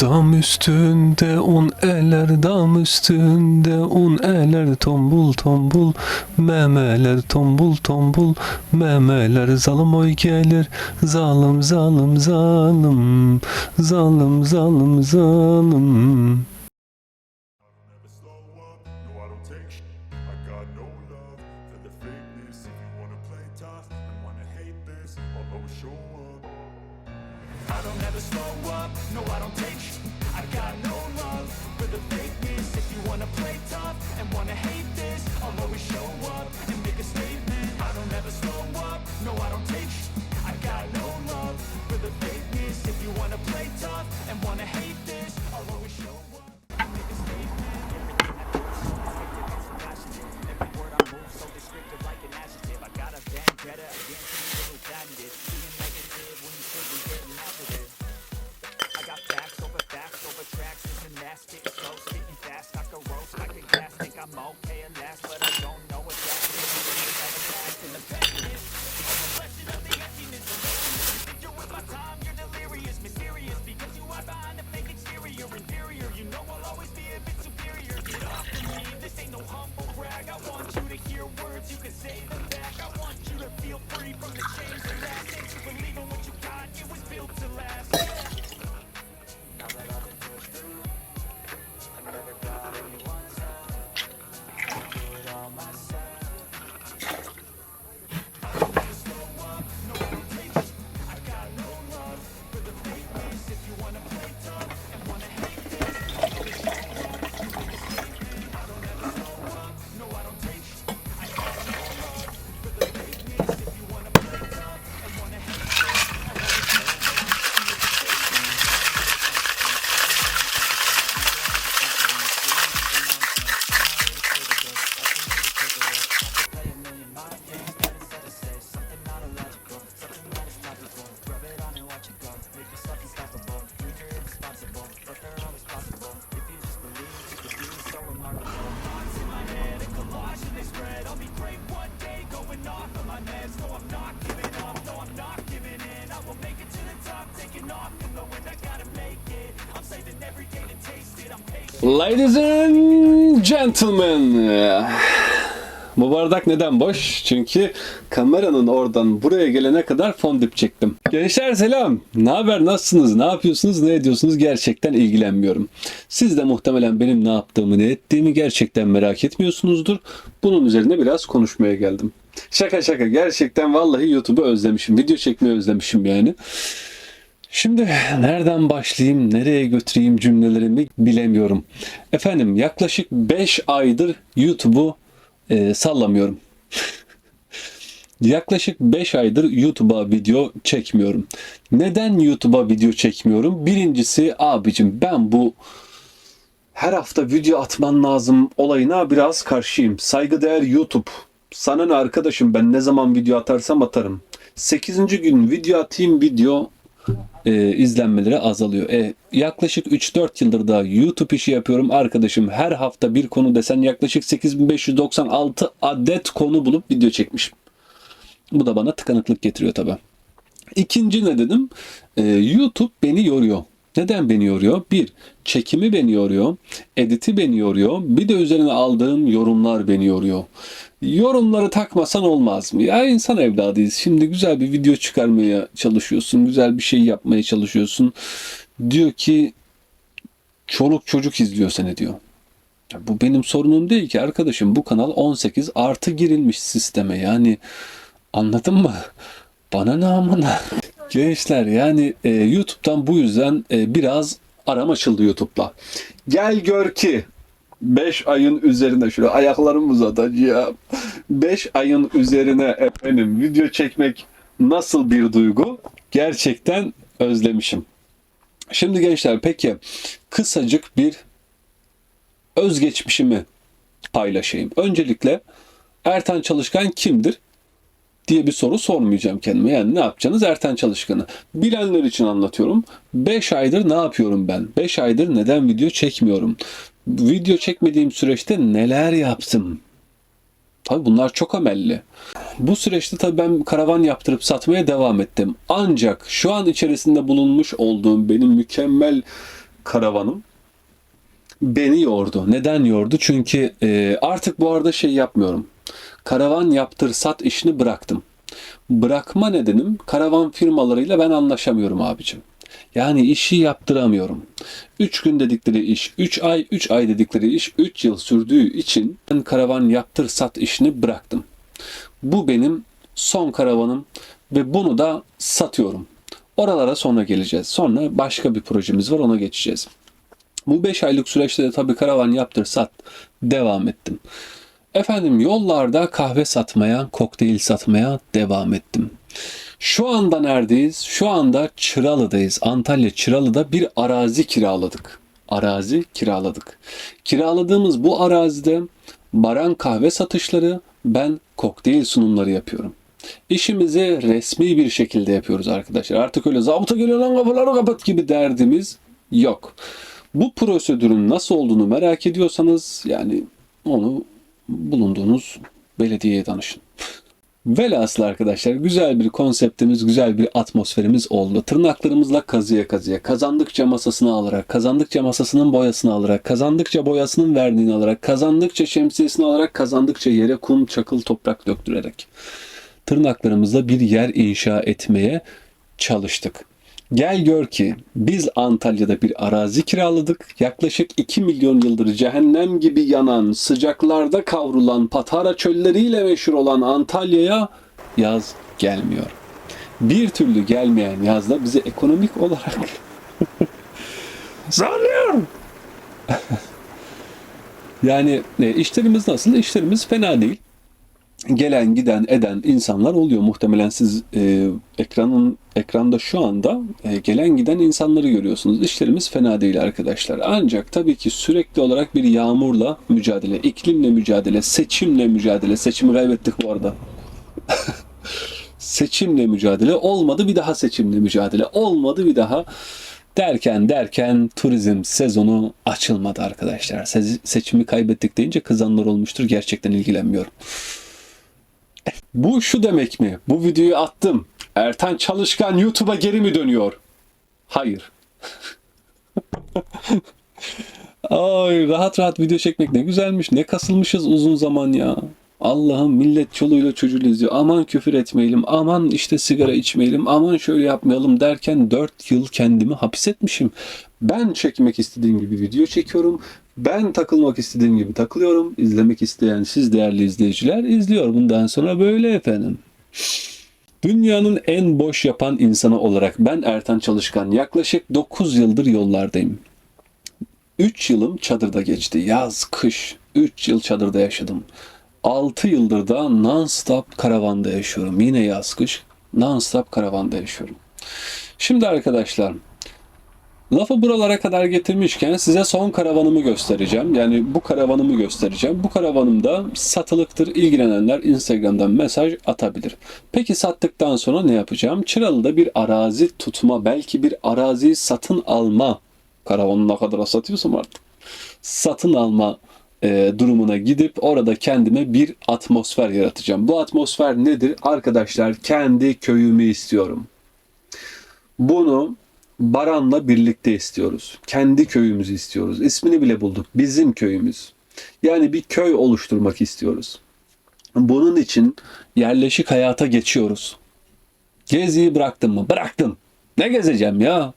Dam üstünde un eller, dam üstünde un eller, tombul tombul, memeler. Tombul tombul, memeler. Zalim oy gelir, zalim zalim zalim, zalim zalim zalim. Show up and make a statement. I don't ever slow up, no I don't take sh- I got no love. For the fakeness If you wanna play tough Ladies and gentlemen. Bu bardak neden boş? Çünkü kameranın oradan buraya gelene kadar fondip çektim. Gençler selam. Ne haber? Nasılsınız? Ne yapıyorsunuz? Ne ediyorsunuz? Gerçekten ilgilenmiyorum. Siz de muhtemelen benim ne yaptığımı, ne ettiğimi gerçekten merak etmiyorsunuzdur. Bunun üzerine biraz konuşmaya geldim. Şaka şaka. Gerçekten vallahi YouTube'u özlemişim. Video çekmeyi özlemişim yani. Şimdi nereden başlayayım, nereye götüreyim cümlelerimi bilemiyorum. Efendim yaklaşık 5 aydır YouTube'u e, sallamıyorum. yaklaşık 5 aydır YouTube'a video çekmiyorum. Neden YouTube'a video çekmiyorum? Birincisi abicim ben bu her hafta video atman lazım olayına biraz karşıyım. Saygıdeğer YouTube. Sana ne arkadaşım ben ne zaman video atarsam atarım. 8. gün video atayım video e, izlenmeleri azalıyor. E, yaklaşık 3-4 yıldır da YouTube işi yapıyorum. Arkadaşım her hafta bir konu desen yaklaşık 8596 adet konu bulup video çekmişim. Bu da bana tıkanıklık getiriyor tabi. İkinci ne dedim? E, YouTube beni yoruyor. Neden beni yoruyor? Bir, çekimi beni yoruyor. Editi beni yoruyor. Bir de üzerine aldığım yorumlar beni yoruyor. Yorumları takmasan olmaz mı? Ya insan evladıyız. Şimdi güzel bir video çıkarmaya çalışıyorsun. Güzel bir şey yapmaya çalışıyorsun. Diyor ki çoluk çocuk izliyor seni diyor. Ya bu benim sorunum değil ki arkadaşım. Bu kanal 18 artı girilmiş sisteme. Yani anladın mı? Bana ne amına? Gençler yani e, YouTube'dan bu yüzden e, biraz aram açıldı YouTube'la. Gel gör ki 5 ayın üzerine şöyle ayaklarımı uzatacağım. 5 ayın üzerine efendim video çekmek nasıl bir duygu? Gerçekten özlemişim. Şimdi gençler peki kısacık bir özgeçmişimi paylaşayım. Öncelikle Ertan Çalışkan kimdir? diye bir soru sormayacağım kendime. Yani ne yapacaksınız? Erten Çalışkan'ı. Bilenler için anlatıyorum. 5 aydır ne yapıyorum ben? 5 aydır neden video çekmiyorum? Video çekmediğim süreçte neler yaptım? Tabii bunlar çok amelli. Bu süreçte tabii ben karavan yaptırıp satmaya devam ettim. Ancak şu an içerisinde bulunmuş olduğum benim mükemmel karavanım beni yordu. Neden yordu? Çünkü e, artık bu arada şey yapmıyorum. Karavan yaptır sat işini bıraktım. Bırakma nedenim karavan firmalarıyla ben anlaşamıyorum abicim. Yani işi yaptıramıyorum. 3 gün dedikleri iş 3 ay, 3 ay dedikleri iş 3 yıl sürdüğü için ben karavan yaptır sat işini bıraktım. Bu benim son karavanım ve bunu da satıyorum. Oralara sonra geleceğiz. Sonra başka bir projemiz var ona geçeceğiz. Bu 5 aylık süreçte de tabii karavan yaptır sat devam ettim. Efendim yollarda kahve satmaya, kokteyl satmaya devam ettim. Şu anda neredeyiz? Şu anda Çıralı'dayız. Antalya Çıralı'da bir arazi kiraladık. Arazi kiraladık. Kiraladığımız bu arazide Baran kahve satışları, ben kokteyl sunumları yapıyorum. İşimizi resmi bir şekilde yapıyoruz arkadaşlar. Artık öyle zabıta geliyor lan kapıları kapat gibi derdimiz yok. Bu prosedürün nasıl olduğunu merak ediyorsanız yani onu bulunduğunuz belediyeye danışın. Velhasıl arkadaşlar güzel bir konseptimiz, güzel bir atmosferimiz oldu. Tırnaklarımızla kazıya kazıya, kazandıkça masasını alarak, kazandıkça masasının boyasını alarak, kazandıkça boyasının verdiğini alarak, kazandıkça şemsiyesini alarak, kazandıkça yere kum, çakıl, toprak döktürerek tırnaklarımızla bir yer inşa etmeye çalıştık. Gel gör ki biz Antalya'da bir arazi kiraladık. Yaklaşık 2 milyon yıldır cehennem gibi yanan, sıcaklarda kavrulan Patara çölleriyle meşhur olan Antalya'ya yaz gelmiyor. Bir türlü gelmeyen yazda bizi ekonomik olarak zorluyor. yani e, işlerimiz nasıl? İşlerimiz fena değil gelen giden eden insanlar oluyor. Muhtemelen siz e, ekranın ekranda şu anda e, gelen giden insanları görüyorsunuz. İşlerimiz fena değil arkadaşlar. Ancak tabii ki sürekli olarak bir yağmurla mücadele, iklimle mücadele, seçimle mücadele. Seçimi kaybettik bu arada. seçimle mücadele olmadı bir daha seçimle mücadele olmadı bir daha derken derken turizm sezonu açılmadı arkadaşlar. Se- seçimi kaybettik deyince kızanlar olmuştur. Gerçekten ilgilenmiyorum. Bu şu demek mi? Bu videoyu attım. Ertan Çalışkan YouTube'a geri mi dönüyor? Hayır. Ay rahat rahat video çekmek ne güzelmiş. Ne kasılmışız uzun zaman ya. Allah'ım millet çoluğuyla çocuğuyla izliyor. Aman küfür etmeyelim. Aman işte sigara içmeyelim. Aman şöyle yapmayalım derken 4 yıl kendimi hapis etmişim. Ben çekmek istediğim gibi video çekiyorum. Ben takılmak istediğim gibi takılıyorum. İzlemek isteyen siz değerli izleyiciler izliyor. Bundan sonra böyle efendim. Dünyanın en boş yapan insanı olarak ben Ertan Çalışkan yaklaşık 9 yıldır yollardayım. 3 yılım çadırda geçti. Yaz, kış. 3 yıl çadırda yaşadım. 6 yıldır da non-stop karavanda yaşıyorum. Yine yaz, kış. Non-stop karavanda yaşıyorum. Şimdi arkadaşlar Lafı buralara kadar getirmişken size son karavanımı göstereceğim. Yani bu karavanımı göstereceğim. Bu karavanım da satılıktır. İlgilenenler Instagram'dan mesaj atabilir. Peki sattıktan sonra ne yapacağım? Çıralı'da bir arazi tutma, belki bir arazi satın alma karavanı ne kadar satıyorsam artık. Satın alma e, durumuna gidip orada kendime bir atmosfer yaratacağım. Bu atmosfer nedir? Arkadaşlar kendi köyümü istiyorum. Bunu Baran'la birlikte istiyoruz. Kendi köyümüzü istiyoruz. İsmini bile bulduk. Bizim köyümüz. Yani bir köy oluşturmak istiyoruz. Bunun için yerleşik hayata geçiyoruz. Geziyi bıraktım mı? Bıraktım. Ne gezeceğim ya?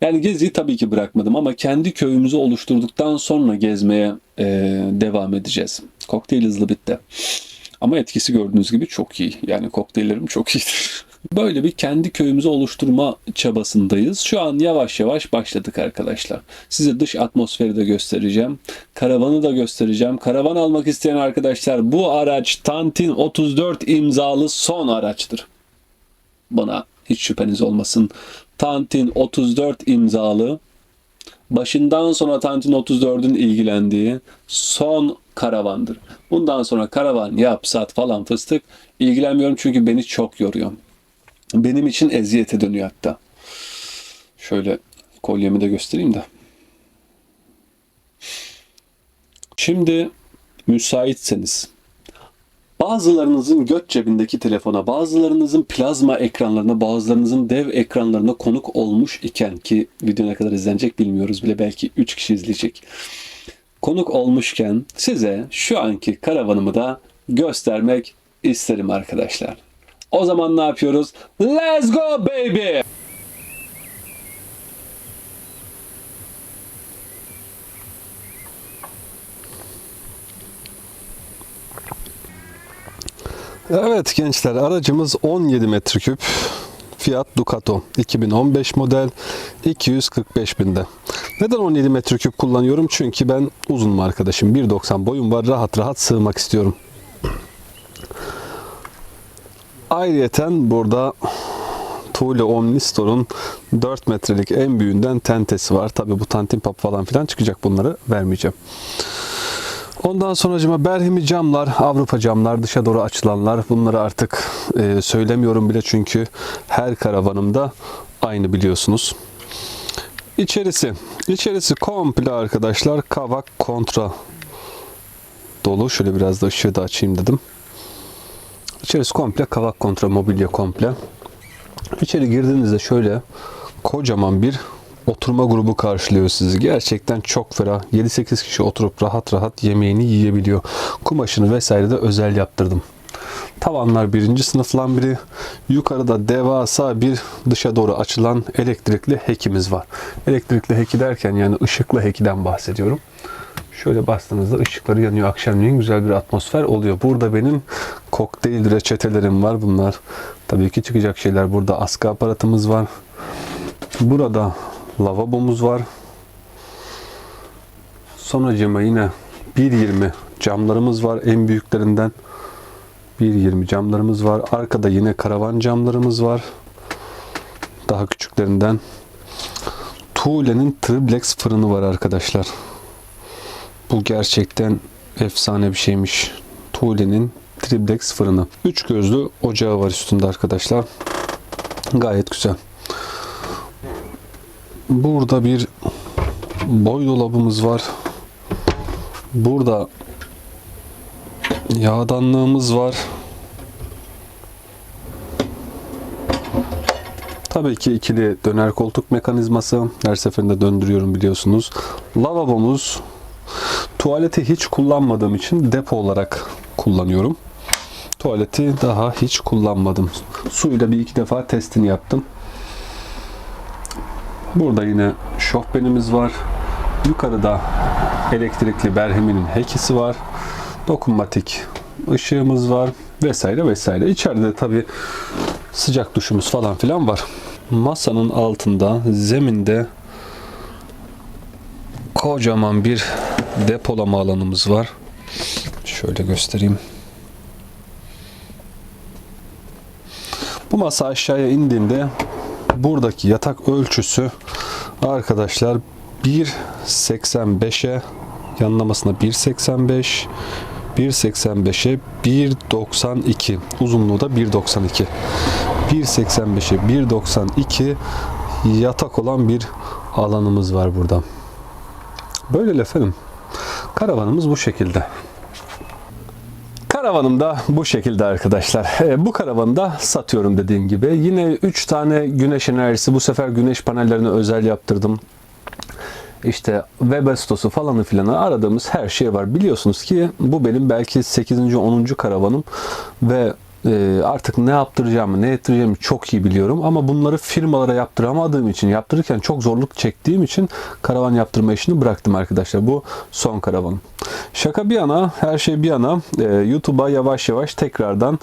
Yani geziyi tabii ki bırakmadım ama kendi köyümüzü oluşturduktan sonra gezmeye e, devam edeceğiz. Kokteyl hızlı bitti. Ama etkisi gördüğünüz gibi çok iyi. Yani kokteyllerim çok iyidir. Böyle bir kendi köyümüzü oluşturma çabasındayız. Şu an yavaş yavaş başladık arkadaşlar. Size dış atmosferi de göstereceğim. Karavanı da göstereceğim. Karavan almak isteyen arkadaşlar bu araç Tantin 34 imzalı son araçtır. Buna hiç şüpheniz olmasın. Tantin 34 imzalı başından sonra Tantin 34'ün ilgilendiği son karavandır. Bundan sonra karavan yap sat falan fıstık ilgilenmiyorum çünkü beni çok yoruyor. Benim için eziyete dönüyor hatta. Şöyle kolyemi de göstereyim de. Şimdi müsaitseniz bazılarınızın göt cebindeki telefona, bazılarınızın plazma ekranlarına, bazılarınızın dev ekranlarına konuk olmuş iken ki video ne kadar izlenecek bilmiyoruz bile belki 3 kişi izleyecek. Konuk olmuşken size şu anki karavanımı da göstermek isterim arkadaşlar. O zaman ne yapıyoruz? Let's go baby! Evet gençler aracımız 17 metreküp Fiat Ducato 2015 model 245 binde. Neden 17 metreküp kullanıyorum? Çünkü ben uzunum arkadaşım. 1.90 boyum var. Rahat rahat sığmak istiyorum. Ayrıyeten burada Thule Omnistore'un 4 metrelik en büyüğünden tentesi var. Tabi bu tantin pap falan filan çıkacak bunları vermeyeceğim. Ondan sonracıma berhimi camlar, Avrupa camlar, dışa doğru açılanlar. Bunları artık e, söylemiyorum bile çünkü her karavanımda aynı biliyorsunuz. İçerisi, içerisi komple arkadaşlar kavak kontra dolu. Şöyle biraz da ışığı da açayım dedim. İçerisi komple kavak kontra mobilya komple. İçeri girdiğinizde şöyle kocaman bir oturma grubu karşılıyor sizi. Gerçekten çok ferah. 7-8 kişi oturup rahat rahat yemeğini yiyebiliyor. Kumaşını vesaire de özel yaptırdım. Tavanlar birinci sınıf lambiri. Yukarıda devasa bir dışa doğru açılan elektrikli hekimiz var. Elektrikli heki derken yani ışıklı hekiden bahsediyorum. Şöyle bastığınızda ışıkları yanıyor. Akşamleyin güzel bir atmosfer oluyor. Burada benim kokteyl reçetelerim var. Bunlar tabii ki çıkacak şeyler. Burada askı aparatımız var. Burada lavabomuz var. Sonracıma yine 1.20 camlarımız var en büyüklerinden. 1.20 camlarımız var. Arkada yine karavan camlarımız var. Daha küçüklerinden. Thule'nin triplex fırını var arkadaşlar. Bu gerçekten efsane bir şeymiş. Thule'nin triplex fırını. Üç gözlü ocağı var üstünde arkadaşlar. Gayet güzel. Burada bir boy dolabımız var. Burada yağdanlığımız var. Tabii ki ikili döner koltuk mekanizması. Her seferinde döndürüyorum biliyorsunuz. Lavabomuz. Tuvaleti hiç kullanmadığım için depo olarak kullanıyorum. Tuvaleti daha hiç kullanmadım. Suyla bir iki defa testini yaptım. Burada yine şofbenimiz var. Yukarıda elektrikli berheminin hekisi var. Dokunmatik ışığımız var vesaire vesaire. İçeride tabi sıcak duşumuz falan filan var. Masanın altında zeminde kocaman bir depolama alanımız var. Şöyle göstereyim. Bu masa aşağıya indiğinde buradaki yatak ölçüsü arkadaşlar 1.85'e yanlamasına 1.85 1.85'e 1.92 uzunluğu da 1.92 1.85'e 1.92 yatak olan bir alanımız var burada. Böyle efendim. Karavanımız bu şekilde. Karavanım da bu şekilde arkadaşlar. E, bu karavanı da satıyorum dediğim gibi. Yine 3 tane güneş enerjisi. Bu sefer güneş panellerini özel yaptırdım. İşte Webasto'su falanı filanı aradığımız her şey var. Biliyorsunuz ki bu benim belki 8. 10. karavanım ve artık ne yaptıracağımı, ne ettireceğimi çok iyi biliyorum. Ama bunları firmalara yaptıramadığım için, yaptırırken çok zorluk çektiğim için karavan yaptırma işini bıraktım arkadaşlar. Bu son karavanım. Şaka bir yana, her şey bir yana e, YouTube'a yavaş yavaş tekrardan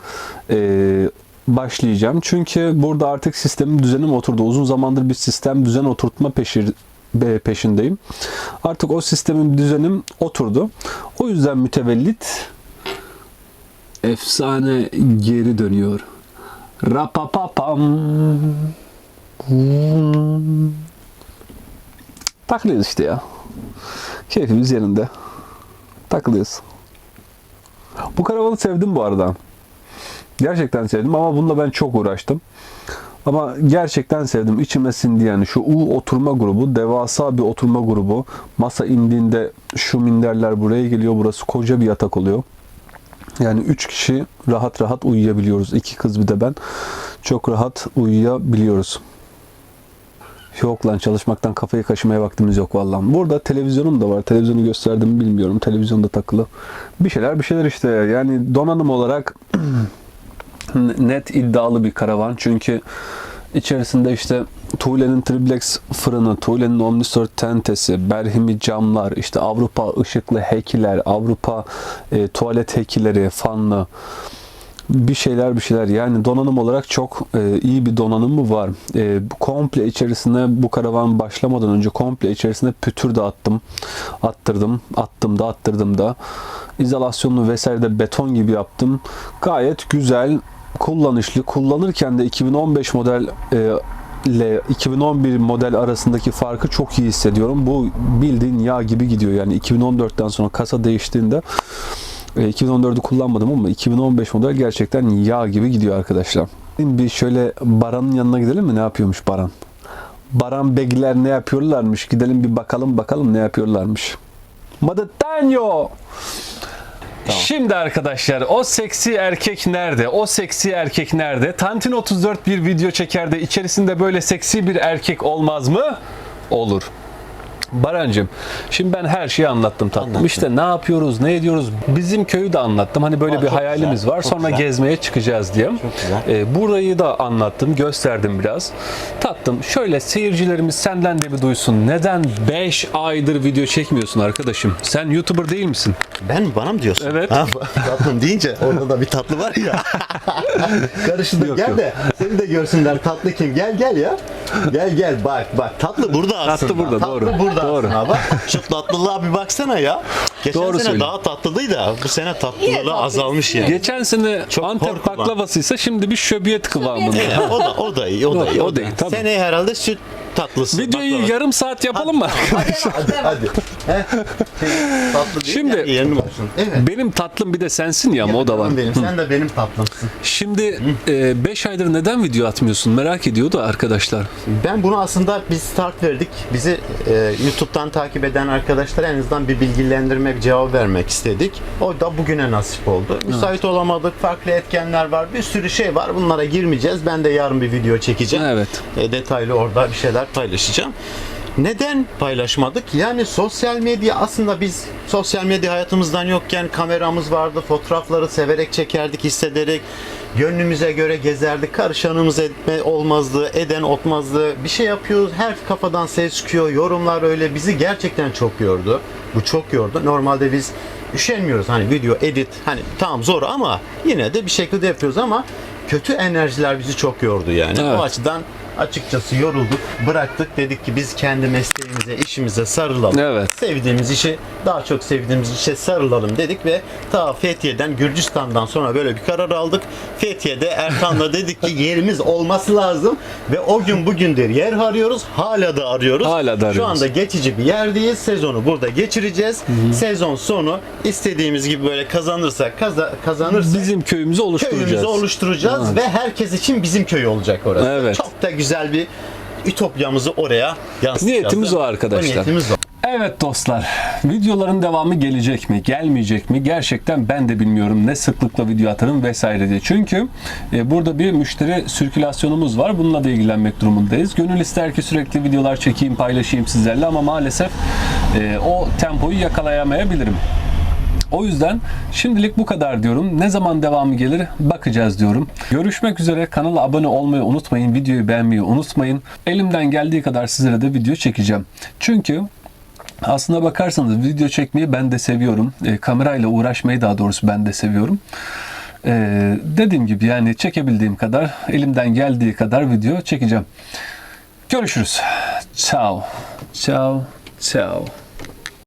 e, başlayacağım. Çünkü burada artık sistemin düzenim oturdu. Uzun zamandır bir sistem düzen oturtma peşi, peşindeyim. Artık o sistemin düzenim oturdu. O yüzden mütevellit efsane geri dönüyor. Rapapapam. Takılıyoruz işte ya. Keyfimiz yerinde. Takılıyoruz. Bu karavanı sevdim bu arada. Gerçekten sevdim ama bununla ben çok uğraştım. Ama gerçekten sevdim. İçime sindi yani. Şu U oturma grubu, devasa bir oturma grubu. Masa indiğinde şu minderler buraya geliyor. Burası koca bir yatak oluyor. Yani 3 kişi rahat rahat uyuyabiliyoruz. İki kız bir de ben. Çok rahat uyuyabiliyoruz. Yok lan çalışmaktan kafayı kaşımaya vaktimiz yok vallahi. Burada televizyonum da var. Televizyonu gösterdim mi bilmiyorum. Televizyon da takılı. Bir şeyler bir şeyler işte. Yani donanım olarak net iddialı bir karavan. Çünkü içerisinde işte Tuğle'nin triplex fırını, Tuğle'nin Omnistor tentesi, Berhimi camlar, işte Avrupa ışıklı hekiler, Avrupa e, tuvalet hekileri, fanlı bir şeyler bir şeyler yani donanım olarak çok e, iyi bir donanımı var. E, komple içerisine bu karavan başlamadan önce komple içerisine pütür de attım. Attırdım. Attım da attırdım da. İzolasyonunu vesaire de beton gibi yaptım. Gayet güzel, kullanışlı. Kullanırken de 2015 model e, ile 2011 model arasındaki farkı çok iyi hissediyorum. Bu bildiğin yağ gibi gidiyor. Yani 2014'ten sonra kasa değiştiğinde e, 2014'ü kullanmadım ama 2015 model gerçekten yağ gibi gidiyor arkadaşlar. Bir şöyle Baran'ın yanına gidelim mi? Ne yapıyormuş Baran? Baran Begiler ne yapıyorlarmış? Gidelim bir bakalım bakalım ne yapıyorlarmış. Madatanyo! Şimdi arkadaşlar o seksi erkek nerede? O seksi erkek nerede? Tantin 34 bir video çeker de içerisinde böyle seksi bir erkek olmaz mı? Olur. Barancım, şimdi ben her şeyi anlattım tatlım. Anlattın. İşte ne yapıyoruz, ne ediyoruz? Bizim köyü de anlattım. Hani böyle Aa, bir hayalimiz güzel, var. Sonra güzel. gezmeye çıkacağız diye. Ee, burayı da anlattım, gösterdim biraz. Tatlım, şöyle seyircilerimiz senden de bir duysun. Neden 5 aydır video çekmiyorsun arkadaşım? Sen YouTuber değil misin? Ben bana mı diyorsun? Evet. Ha, tatlım deyince orada da bir tatlı var ya. Karıştı. Yok, gel yok. de seni de görsünler tatlı kim. Gel gel ya. Gel gel bak bak tatlı burada aslında. burada, tatlı doğru. burada Doğru. aslında. Bak şu tatlılığa bir baksana ya. Geçen Doğru sene söylüyorsun. daha tatlıydı da bu sene tatlılığı azalmış yani. Geçen sene Çok Antep korkulan. baklavasıysa şimdi bir şöbiyet kıvamında. Evet, o da o da iyi o da O- iyi. o da iyi, tabii. Seneye herhalde süt tatlısı. Videoyu baklava. yarım saat yapalım mı? Hadi hadi. Heh. Şey, tatlı değil Şimdi- yani yerini olsun. Evet. Benim tatlım bir de sensin ya ama o da var. Benim, sen de benim tatlımsın. Şimdi 5 aydır neden video atmıyorsun merak ediyordu arkadaşlar. Ben bunu aslında biz start verdik. Bizi e, YouTube'dan takip eden arkadaşlar en azından bir bilgilendirme, bir cevap vermek istedik. O da bugüne nasip oldu. Müsait olamadık. Farklı etkenler var. Bir sürü şey var. Bunlara girmeyeceğiz. Ben de yarın bir video çekeceğim. Evet. E, detaylı orada bir şeyler paylaşacağım. Neden paylaşmadık? Yani sosyal medya aslında biz sosyal medya hayatımızdan yokken kameramız vardı. Fotoğrafları severek çekerdik, hissederek gönlümüze göre gezerdik. Karışanımız etme olmazdı, eden otmazdı. Bir şey yapıyoruz, her kafadan ses çıkıyor. Yorumlar öyle bizi gerçekten çok yordu. Bu çok yordu. Normalde biz üşenmiyoruz. Hani video edit hani tamam zor ama yine de bir şekilde yapıyoruz ama kötü enerjiler bizi çok yordu yani. Evet. O açıdan açıkçası yorulduk, bıraktık. Dedik ki biz kendi mesleğimize, işimize sarılalım. Evet. Sevdiğimiz işi, daha çok sevdiğimiz işe sarılalım dedik ve ta Fethiye'den, Gürcistan'dan sonra böyle bir karar aldık. Fethiye'de Erkan'la dedik ki yerimiz olması lazım ve o gün bugündür yer arıyoruz. Hala da arıyoruz. Hala da Şu arıyoruz. anda geçici bir yerdeyiz. Sezonu burada geçireceğiz. Sezon sonu istediğimiz gibi böyle kazanırsak, kaza, kazanırsak Bizim köyümüzü oluşturacağız. köyümüzü oluşturacağız Evet. ve herkes için bizim köy olacak orası. Evet. Çok da güzel bir ütopyamızı oraya yansıtacağız. Niyetimiz o arkadaşlar. niyetimiz o. Evet dostlar, videoların devamı gelecek mi, gelmeyecek mi? Gerçekten ben de bilmiyorum ne sıklıkla video atarım vesaire diye. Çünkü e, burada bir müşteri sirkülasyonumuz var. Bununla da ilgilenmek durumundayız. Gönül ister ki sürekli videolar çekeyim, paylaşayım sizlerle ama maalesef e, o tempoyu yakalayamayabilirim. O yüzden şimdilik bu kadar diyorum. Ne zaman devamı gelir bakacağız diyorum. Görüşmek üzere. Kanala abone olmayı unutmayın. Videoyu beğenmeyi unutmayın. Elimden geldiği kadar sizlere de video çekeceğim. Çünkü aslına bakarsanız video çekmeyi ben de seviyorum. E, kamerayla uğraşmayı daha doğrusu ben de seviyorum. E, dediğim gibi yani çekebildiğim kadar, elimden geldiği kadar video çekeceğim. Görüşürüz. Ciao. Ciao. Ciao.